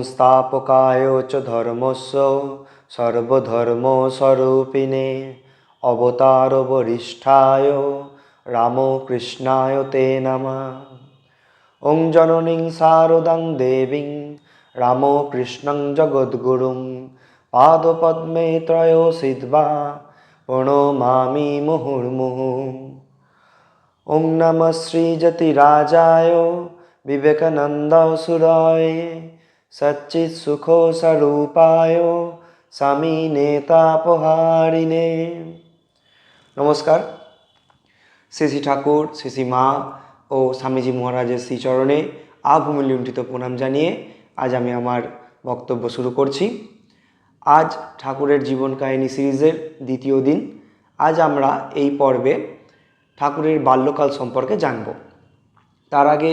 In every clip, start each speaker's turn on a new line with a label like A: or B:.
A: সংস্থাপকায় চ ধর্মস্য সর্বধর্মস্বরূপিণে অবতার বরিষ্ঠায় রামকৃষ্ণায় তে নমঃ ওং জননীং শারদাং দেবীং রামকৃষ্ণং জগদ্গুরুং পাদপদ্মে ত্রয়োসিদ্বা প্রণমামি মুহুর্মুহু ওং নমঃ শ্রীযতিরাজায় বিবেকানন্দ সুরায় সচ্চিৎ সুখ স্বরূপায় স্বামী নেতাপহারিণে নমস্কার শ্রী ঠাকুর শ্রী মা ও স্বামীজি মহারাজের শ্রীচরণে আভূমি লুণ্ঠিত প্রণাম জানিয়ে আজ আমি আমার বক্তব্য শুরু করছি। আজ ঠাকুরের জীবন কাহিনী সিরিজের দ্বিতীয় দিন। আজ আমরা এই পর্বে ঠাকুরের বাল্যকাল সম্পর্কে জানব। তার আগে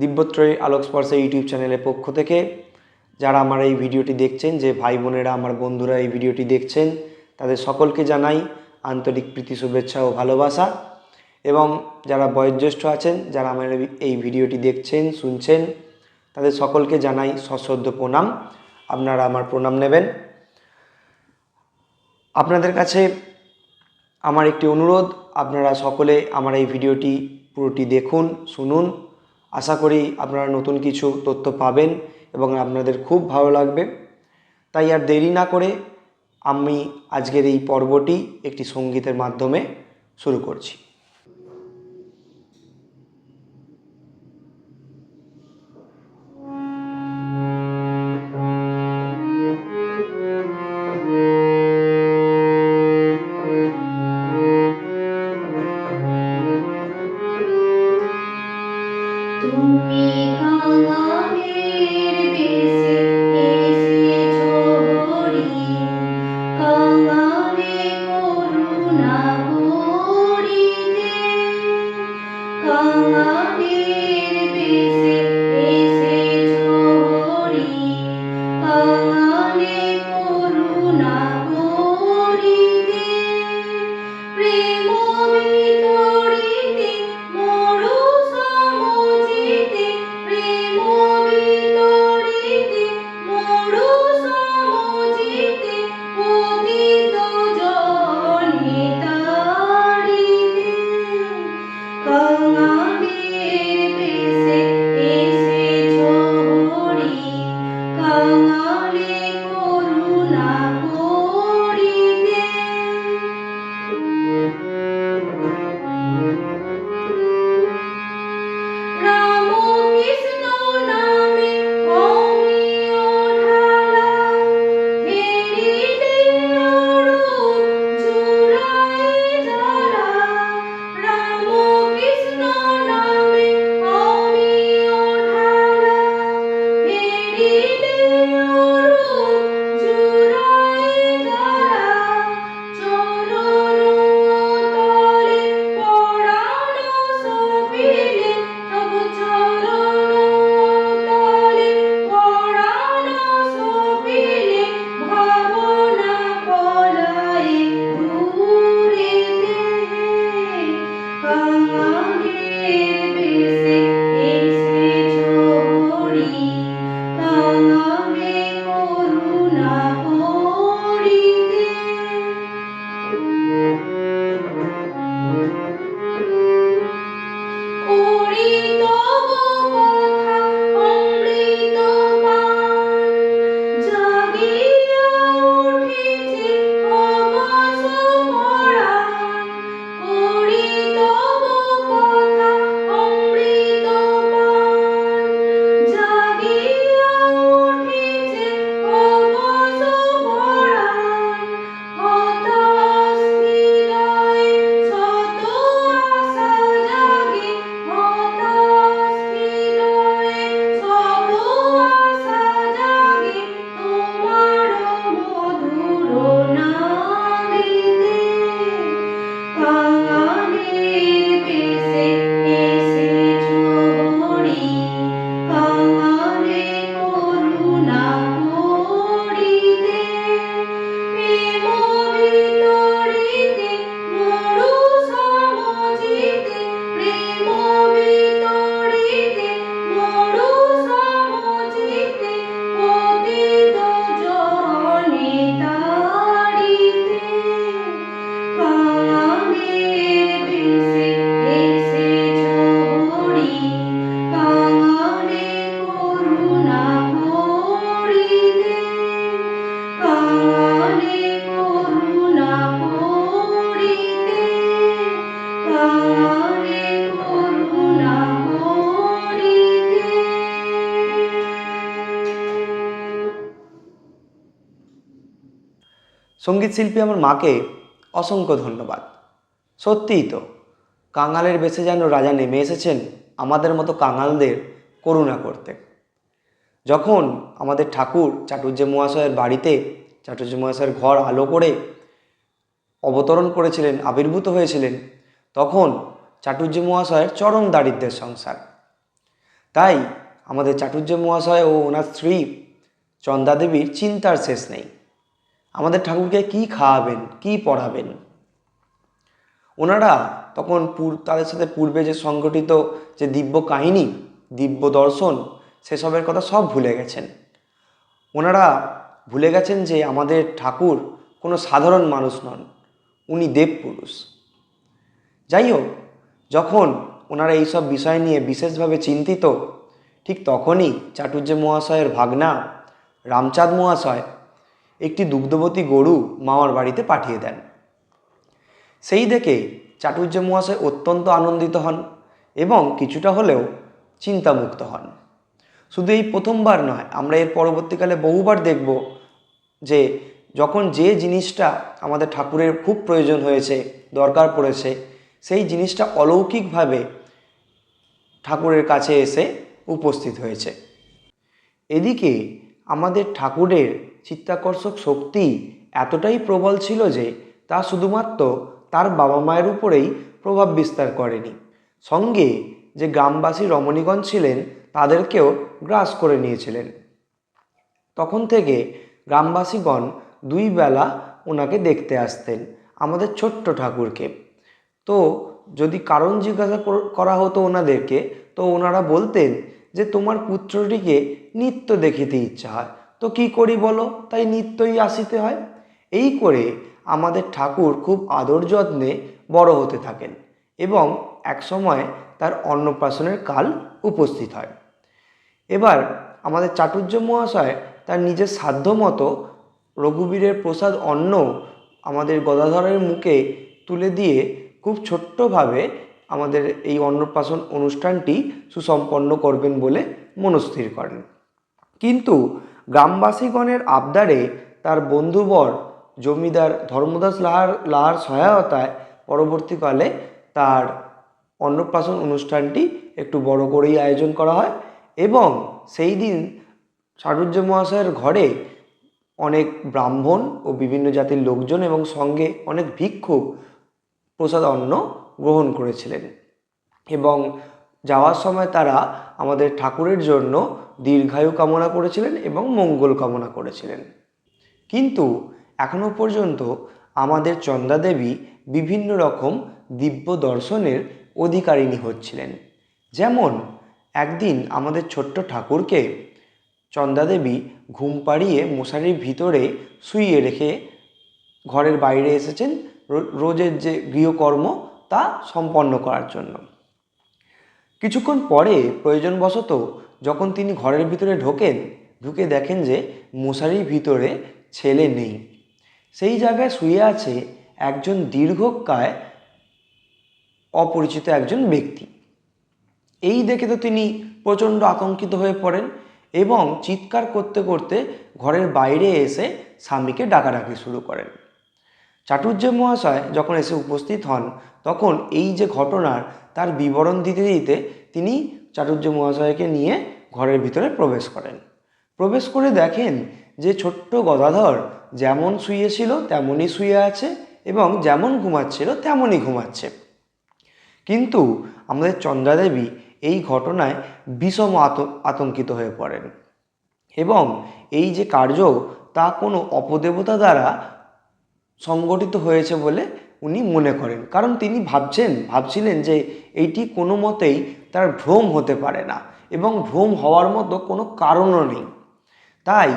A: দিব্যত্রয়ী আলোকস্পর্শ ইউটিউব চ্যানেলের পক্ষ থেকে যারা আমার এই ভিডিওটি দেখছেন, যে ভাই বোনেরা, আমার বন্ধুরা এই ভিডিওটি দেখছেন, তাদের সকলকে জানাই আন্তরিক প্রীতি, শুভেচ্ছা ও ভালোবাসা। এবং যারা বয়োজ্যেষ্ঠ আছেন, যারা আমার এই ভিডিওটি দেখছেন, শুনছেন, তাদের সকলকে জানাই সশ্রদ্ধ প্রণাম। আপনারা আমার প্রণাম নেবেন। আপনাদের কাছে আমার একটি অনুরোধ, আপনারা সকলে আমার এই ভিডিওটি পুরোটি দেখুন, শুনুন আশা করি আপনারা নতুন কিছু তথ্য পাবেন এবং আপনাদের খুব ভালো লাগবে। তাই আর দেরি না করে আমি আজকের এই পর্বটি একটি সঙ্গীতের মাধ্যমে শুরু করছি। সংগীত শিল্পী আমার মাকে অসংখ্য ধন্যবাদ। সত্যিই তো, কাঙালের বেশে যেন রাজা নেমে এসেছেন আমাদের মতো কাঙালদের করুণা করতে। যখন আমাদের ঠাকুর চাটুর্য মহাশয়ের বাড়িতে চাটুর্য মহাশয়ের ঘর আলো করে অবতরণ করেছিলেন, আবির্ভূত হয়েছিলেন, তখন চাটুর্য মহাশয়ের চরম দারিদ্র্যের সংসার। তাই আমাদের চাটুর্য মহাশয় ও ওনার স্ত্রী চন্দাদেবীর চিন্তার শেষ নেই। আমাদের ঠাকুরকে কি খাওয়াবেন, কি পড়াবেন? ওনারা তখন তাদের সাথে পূর্বে যে সংগঠিত যে দিব্য কাহিনী, দিব্য দর্শন, সেসবের কথা সব ভুলে গেছেন। ওনারা ভুলে গেছেন যে আমাদের ঠাকুর কোনো সাধারণ মানুষ নন, উনি দেবপুরুষ যাই হোক, যখন ওনারা এইসব বিষয় নিয়ে বিশেষভাবে চিন্তিত, ঠিক তখনই চাটুর্য মহাশয়ের ভাগনা, রামচাঁদ মহাশয় একটি দুগ্ধবতী গরু মামার বাড়িতে পাঠিয়ে দেন। সেই দেখে চাটুর্য মহাশয় অত্যন্ত আনন্দিত হন এবং কিছুটা হলেও চিন্তামুক্ত হন। শুধু এই প্রথমবার নয়, আমরা এর পরবর্তীকালে বহুবার দেখব যে যখন যে জিনিসটা আমাদের ঠাকুরের খুব প্রয়োজন হয়েছে, দরকার পড়েছে, সেই জিনিসটা অলৌকিকভাবে ঠাকুরের কাছে এসে উপস্থিত হয়েছে। এদিকে আমাদের ঠাকুরের চিত্তাকর্ষক শক্তি এতটাই প্রবল ছিল যে তা শুধুমাত্র তার বাবা মায়ের উপরেই প্রভাব বিস্তার করেনি। সঙ্গে যে গ্রামবাসী রমণীগণ ছিলেন, তাদেরকেও গ্রাস করে নিয়েছিলেন। তখন থেকে গ্রামবাসীগণ দুই বেলা ওনাকে দেখতে আসতেন, আমাদের ছোট্ট ঠাকুরকে। তো যদি কারণ জিজ্ঞাসা কর- করা হতো ওনাদেরকে তো ওনারা বলতেন যে, তোমার পুত্রটিকে নিত্য দেখিতে ইচ্ছা হয়। তো কি করি বলো? তাই নিত্যই আসিতে হয়। এই করে আমাদের ঠাকুর খুব আদর যত্নে বড় হতে থাকেন এবং একসময় তার অন্নপ্রাশনের কাল উপস্থিত হয়। এবার আমাদের চাটুর্য মহাশয় তার নিজের সাধ্য মতো রঘুবীরের প্রসাদ অন্ন আমাদের গদাধরের মুখে তুলে দিয়ে খুব ছোট্টভাবে আমাদের এই অন্নপ্রাশন অনুষ্ঠানটি সুসম্পন্ন করবেন বলে মনস্থির করেন। কিন্তু গ্রামবাসীগণের আবদারে তার বন্ধুবর জমিদার ধর্মদাস লাহার লাহার সহায়তায় পরবর্তীকালে তার অন্নপ্রাশন অনুষ্ঠানটি একটু বড় করেই আয়োজন করা হয় এবং সেই দিন সারুজ্য মহাশয়ের ঘরে অনেক ব্রাহ্মণ ও বিভিন্ন জাতির লোকজন এবং সঙ্গে অনেক ভিক্ষুক প্রসাদ অন্ন গ্রহণ করেছিলেন এবং যাওয়ার সময় তারা আমাদের ঠাকুরের জন্য দীর্ঘায়ু কামনা করেছিলেন এবং মঙ্গল কামনা করেছিলেন। কিন্তু এখনও পর্যন্ত আমাদের চন্দাদেবী বিভিন্ন রকম দিব্য দর্শনের অধিকারিণী হচ্ছিলেন। যেমন একদিন আমাদের ছোট্ট ঠাকুরকে চন্দাদেবী ঘুম পাড়িয়ে মশারির ভিতরে শুইয়ে রেখে ঘরের বাইরে এসেছেন রোজের যে গৃহকর্ম তা সম্পন্ন করার জন্য। কিছুক্ষণ পরে প্রয়োজনবশত যখন তিনি ঘরের ভিতরে ঢোকেন, ঢুকে দেখেন যে মশারির ভিতরে ছেলে নেই। সেই জায়গায় শুয়ে আছে একজন দীর্ঘকায় অপরিচিত একজন ব্যক্তি। এই দেখে তো তিনি প্রচণ্ড আতঙ্কিত হয়ে পড়েন এবং চিৎকার করতে করতে ঘরের বাইরে এসে স্বামীকে ডাকাডাকি শুরু করেন। চাটুর্য মহাশয় যখন এসে উপস্থিত হন, তখন এই যে ঘটনার তার বিবরণ দিতে দিতে তিনি চাটুর্য মহাশয়কে নিয়ে ঘরের ভিতরে প্রবেশ করেন। প্রবেশ করে দেখেন যে ছোট্ট গদাধর যেমন শুয়েছিল তেমনই শুয়ে আছে এবং যেমন ঘুমাচ্ছিল, তেমনই ঘুমাচ্ছে। কিন্তু আমাদের চন্দ্রাদেবী এই ঘটনায় বিষম আত- আতঙ্কিত হয়ে পড়েন এবং এই যে কার্য তা কোনো অপদেবতা দ্বারা সংগঠিত হয়েছে বলে উনি মনে করেন। কারণ তিনি ভাবছেন, ভাবছিলেন যে এইটি কোনো মতেই তার ভ্রম হতে পারে না এবং ভ্রম হওয়ার মতো কোনো কারণও নেই। তাই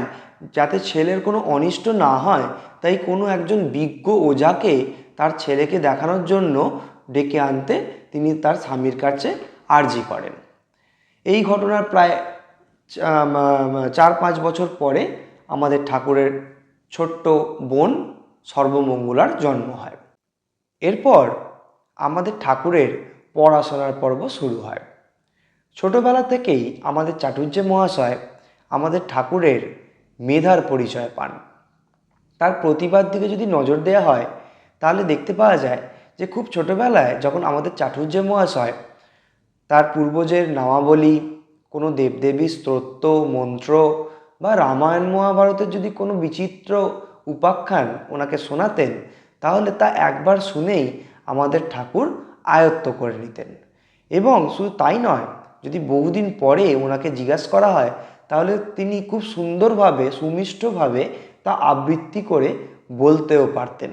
A: যাতে ছেলের কোনো অনিষ্ট না হয়, তাই কোনো একজন বিজ্ঞ ওঝাকে তার ছেলেকে দেখানোর জন্য ডেকে আনতে তিনি তার স্বামীর কাছে আর্জি করেন। এই ঘটনার প্রায় চার পাঁচ বছর পরে আমাদের ঠাকুরের ছোট্ট বোন সর্বমঙ্গলার জন্ম হয়। এরপর আমাদের ঠাকুরের পড়াশোনার পর্ব শুরু হয়। ছোটবেলা থেকেই আমাদের চাটুর্য মহাশয় আমাদের ঠাকুরের মেধার পরিচয় পান। তার প্রতিভার দিকে যদি নজর দেওয়া হয়, তাহলে দেখতে পাওয়া যায় যে খুব ছোটোবেলায় যখন আমাদের চাটুর্য মহাশয় তার পূর্বজের নামাবলী, কোনো দেবদেবী স্তোত্র, মন্ত্র বা রামায়ণ মহাভারতের যদি কোনো বিচিত্র উপাখ্যান ওনাকে শোনাতেন, তাহলে তা একবার শুনেই আমাদের ঠাকুর আয়ত্ত করে নিতেন। এবং শুধু তাই নয়, যদি বহুদিন পরে ওনাকে জিজ্ঞাসা করা হয়, তাহলে তিনি খুব সুন্দরভাবে, সুমিষ্টভাবে তা আবৃত্তি করে বলতেও পারতেন।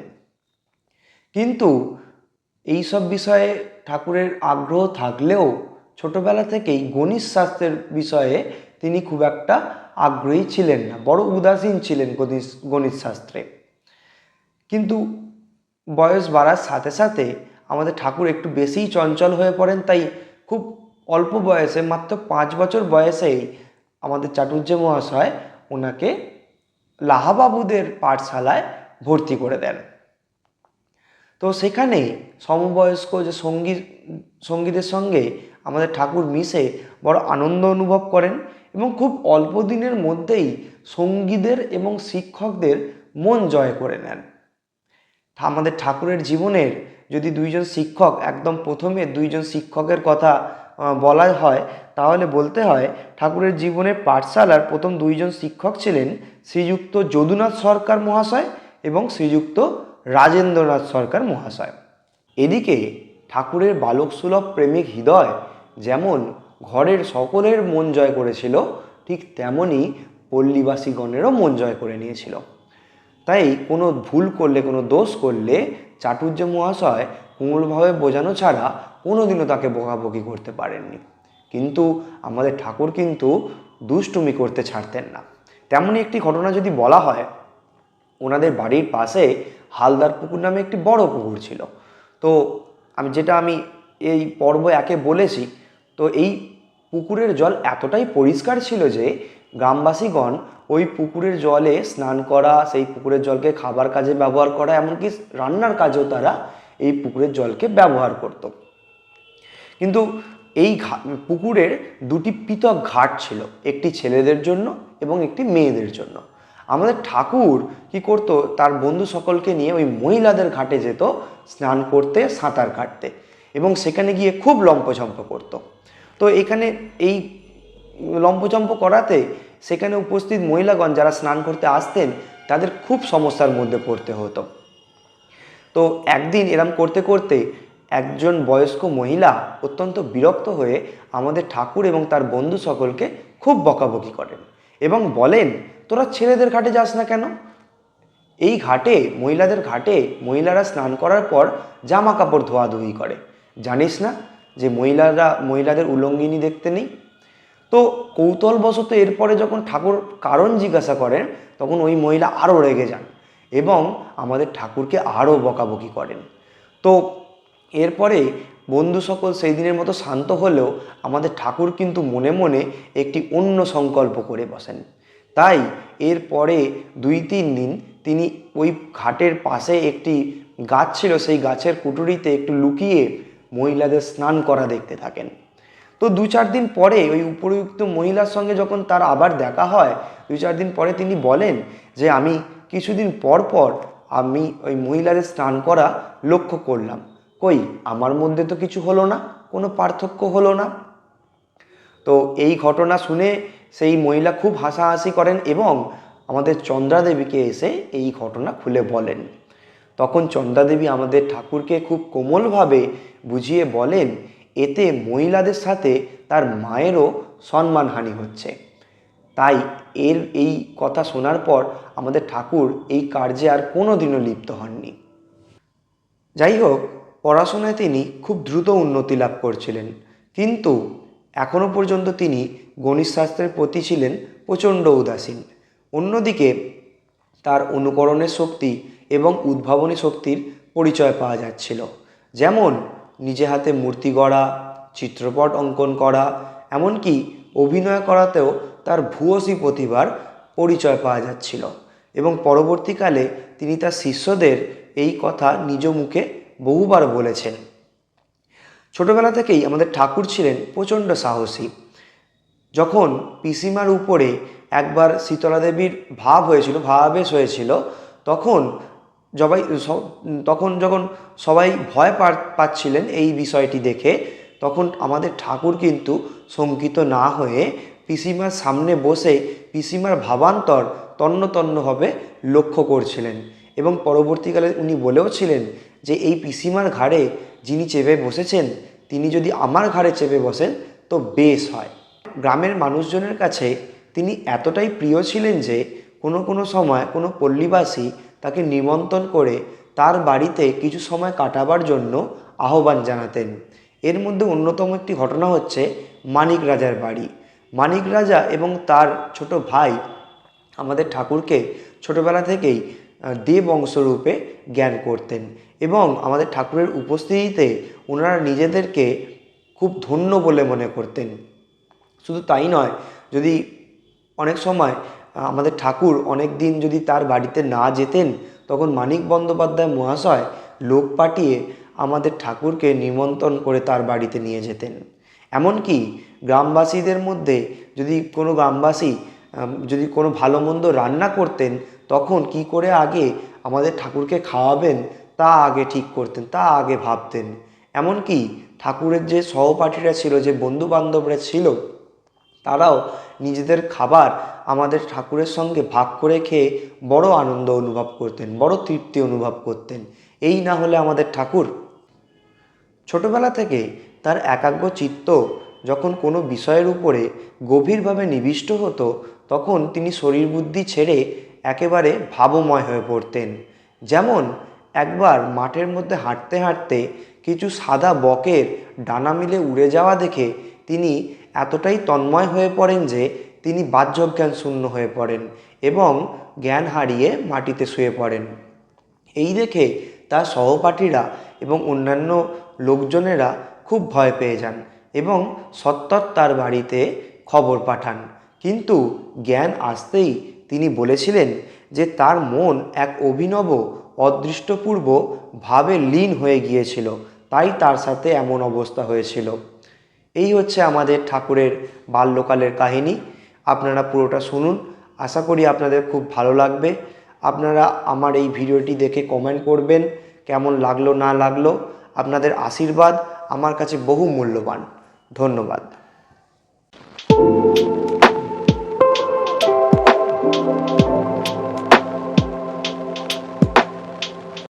A: কিন্তু এই সব বিষয়ে ঠাকুরের আগ্রহ থাকলেও ছোটবেলা থেকেই গণিত শাস্ত্রের বিষয়ে তিনি খুব একটা আগ্রহী ছিলেন না, বড় উদাসীন ছিলেন গণিত শাস্ত্রে। কিন্তু বয়স বাড়ার সাথে সাথে আমাদের ঠাকুর একটু বেশিই চঞ্চল হয়ে পড়েন, তাই খুব অল্প বয়সে, মাত্র পাঁচ বছর বয়সেই আমাদের চাটুর্য মহাশয় ওনাকে লাহাবাবুদের পাঠশালায় ভর্তি করে দেন। তো সেখানে সমবয়স্ক যে সঙ্গী, সঙ্গীদের সঙ্গে আমাদের ঠাকুর মিশে বড় আনন্দ অনুভব করেন এবং খুব অল্প দিনের মধ্যেই সঙ্গীদের এবং শিক্ষকদের মন জয় করে নেন। আমাদের ঠাকুরের জীবনের যদি দুইজন শিক্ষক, একদম প্রথমে দুইজন শিক্ষকের কথা বলা হয়, তাহলে বলতে হয় ঠাকুরের জীবনের পাঠশালার প্রথম দুইজন শিক্ষক ছিলেন শ্রীযুক্ত যদুনাথ সরকার মহাশয় এবং শ্রীযুক্ত রাজেন্দ্রনাথ সরকার মহাশয়। এদিকে ঠাকুরের বালক সুলভ প্রেমিক হৃদয় যেমন ঘরের সকলের মন জয় করেছিল, ঠিক তেমনই পল্লীবাসীগণেরও মন জয় করে নিয়েছিল। তাই কোনো ভুল করলে, কোনো দোষ করলে চাটুর্য মহাশয় কোমলভাবে বোঝানো ছাড়া কোনোদিনও তাকে বকাবকি করতে পারেননি। কিন্তু আমাদের ঠাকুর কিন্তু দুষ্টুমি করতে ছাড়তেন না। তেমনই একটি ঘটনা যদি বলা হয়, ওনাদের বাড়ির পাশে হালদার পুকুর নামে একটি বড় পুকুর ছিল। তো আমি যেটা আমি এই পর্ব একে বলেছি, তো এই পুকুরের জল এতটাই পরিষ্কার ছিল যে গ্রামবাসীগণ ওই পুকুরের জলে স্নান করা, সেই পুকুরের জলকে খাবার কাজে ব্যবহার করা, এমনকি রান্নার কাজেও তারা এই পুকুরের জলকে ব্যবহার করত। কিন্তু এই পুকুরের দুটি পৃথক ঘাট ছিল, একটি ছেলেদের জন্য এবং একটি মেয়েদের জন্য। আমাদের ঠাকুর কি করতো, তার বন্ধু সকলকে নিয়ে ওই মহিলাদের ঘাটে যেত, স্নান করতে, সাঁতার কাটতে এবং সেখানে গিয়ে খুব লম্পঝম্প করতো। তো এখানে এই লম্পচম্প করাতে সেখানে উপস্থিত মহিলাগণ যারা স্নান করতে আসতেন, তাদের খুব সমস্যার মধ্যে পড়তে হতো। তো একদিন এরম করতে করতে একজন বয়স্ক মহিলা অত্যন্ত বিরক্ত হয়ে আমাদের ঠাকুর এবং তার বন্ধু সকলকে খুব বকাবকি করেন এবং বলেন, তোরা ছেলেদের ঘাটে যাস না কেন? এই ঘাটে, মহিলাদের ঘাটে মহিলারা স্নান করার পর জামা কাপড় ধোয়াধুয়ি করে। জানিস না যে মহিলারা, মহিলাদের উলঙ্গিনী দেখতে নেই? তো কৌতূহলবশত এরপরে যখন ঠাকুর কারণ জিজ্ঞাসা করেন, তখন ওই মহিলা আরও রেগে যান এবং আমাদের ঠাকুরকে আরও বকাবকি করেন। তো এরপরে বন্ধু সকল সেই দিনের মতো শান্ত হলেও আমাদের ঠাকুর কিন্তু মনে মনে একটি অন্য সংকল্প করে বসেন। তাই এরপরে দুই তিন দিন তিনি ওই ঘাটের পাশে একটি গাছ ছিল, সেই গাছের কুটুরিতে একটু লুকিয়ে মহিলাদের স্নান করা দেখতে থাকেন। তো দু চার দিন পরে ওই উপরযুক্ত মহিলার সঙ্গে যখন তার আবার দেখা হয়, দু চার দিন পরে তিনি বলেন যে, আমি কিছুদিন পর পর আমি ওই মহিলাদের স্নান করা লক্ষ্য করলাম। কই, আমার মধ্যে তো কিছু হলো না, কোনো পার্থক্য হলো না। তো এই ঘটনা শুনে সেই মহিলা খুব হাসাহাসি করেন এবং আমাদের চন্দ্রাদেবীকে এসে এই ঘটনা খুলে বলেন। তখন চন্দ্রাদেবী আমাদের ঠাকুরকে খুব কোমলভাবে বুঝিয়ে বলেন এতে মহিলাদের সাথে তার মায়েরও সম্মানহানি হচ্ছে। তাই এর এই কথা শোনার পর আমাদের ঠাকুর এই কার্যে আর কোনো দিনও লিপ্ত হননি। যাই হোক পড়াশোনায় তিনি খুব দ্রুত উন্নতি লাভ করছিলেন। কিন্তু এখনও পর্যন্ত তিনি গণিত শাস্ত্রের প্রতি ছিলেন প্রচণ্ড উদাসীন। অন্যদিকে তার অনুকরণের শক্তি এবং উদ্ভাবনী শক্তির পরিচয় পাওয়া যাচ্ছিল। যেমন নিজে হাতে মূর্তি গড়া, চিত্রপট অঙ্কন করা, এমনকি অভিনয় করাতেও তার ভূয়সী প্রতিভার পরিচয় পাওয়া যাচ্ছিল এবং পরবর্তীকালে তিনি তার শিষ্যদের এই কথা নিজ মুখে বহুবার বলেছেন। ছোটবেলা থেকেই আমাদের ঠাকুর ছিলেন প্রচণ্ড সাহসী। যখন পিসিমার উপরে একবার শীতলা দেবীর ভাব হয়েছিল, ভাবাবেশ হয়েছিল, তখন সবাই স- তখন যখন সবাই ভয় পাচ্ছিলেন এই বিষয়টি দেখে, তখন আমাদের ঠাকুর কিন্তু শঙ্কিত না হয়ে পিসিমার সামনে বসে পিসিমার ভাবান্তর তন্ন তন্নভাবে লক্ষ্য করছিলেন এবং পরবর্তীকালে উনি বলেও ছিলেন যে, এই পিসিমার ঘাড়ে যিনি চেপে বসেছেন, তিনি যদি আমার ঘাড়ে চেপে বসেন, তো বেশ হয়। গ্রামের মানুষজনের কাছে তিনি এতটাই প্রিয় ছিলেন যে, কোনো কোনো সময় কোনো পল্লীবাসী তাকে নিমন্ত্রণ করে তার বাড়িতে কিছু সময় কাটাবার জন্য আহ্বান জানাতেন। এর মধ্যে অন্যতম একটি ঘটনা হচ্ছে মানিক রাজার বাড়ি। মানিক রাজা এবং তার ছোট ভাই আমাদের ঠাকুরকে ছোটবেলা থেকেই দেব অংশরূপে জ্ঞান করতেন এবং আমাদের ঠাকুরের উপস্থিতিতে ওনারা নিজেদেরকে খুব ধন্য বলে মনে করতেন। শুধু তাই নয়, যদি অনেক সময় আমাদের ঠাকুর অনেক দিন যদি তার বাড়িতে না যেতেন, তখন মানিক বন্দ্যোপাধ্যায় মহাশয় লোক পাঠিয়ে আমাদের ঠাকুরকে নিমন্ত্রণ করে তার বাড়িতে নিয়ে যেতেন। এমনকি গ্রামবাসীদের মধ্যে যদি কোনো গ্রামবাসী যদি কোনো ভালো মন্দ রান্না করতেন, তখন কি করে আগে আমাদের ঠাকুরকে খাওয়াবেন, তা আগে ঠিক করতেন, তা আগে ভাবতেন। এমনকি ঠাকুরের যে সহপাঠীরা ছিল, যে বন্ধু বান্ধবরা ছিল তারাও নিজেদের খাবার আমাদের ঠাকুরের সঙ্গে ভাগ করে খেয়ে বড় আনন্দ অনুভব করতেন, বড় তৃপ্তি অনুভব করতেন। এই না হলে আমাদের ঠাকুর ছোটবেলা থেকে তার একাগ্র চিত্ত যখন কোনো বিষয়ের উপরে গভীরভাবে নিবিষ্ট হতো, তখন তিনি শরীর বুদ্ধি ছেড়ে একেবারে ভাবময় হয়ে পড়তেন। যেমন একবার মাঠের মধ্যে হাঁটতে হাঁটতে কিছু সাদা বকের ডানা মিলে উড়ে যাওয়া দেখে তিনি এতটাই তন্ময় হয়ে পড়েন যে তিনি বাহ্যজ্ঞান শূন্য হয়ে পড়েন এবং জ্ঞান হারিয়ে মাটিতে শুয়ে পড়েন। এই দেখে তার সহপাঠীরা এবং অন্যান্য লোকজনেরা খুব ভয় পেয়ে যান এবং সত্তর তার বাড়িতে খবর পাঠান। কিন্তু জ্ঞান আসতেই তিনি বলেছিলেন যে তার মন এক অভিনব, অদৃষ্টপূর্ব ভাবে লীন হয়ে গিয়েছিল, তাই তার সাথে এমন অবস্থা হয়েছিল। এই হচ্ছে আমাদের ঠাকুরের বাল্যকালের কাহিনী। আপনারা পুরোটা শুনুন। আশা করি আপনাদের খুব ভালো লাগবে। আপনারা আমার এই ভিডিওটি দেখে কমেন্ট করবেন, কেমন লাগল, না লাগল। আপনাদের আশীর্বাদ আমার কাছে বহু মূল্যবান ধন্যবাদ।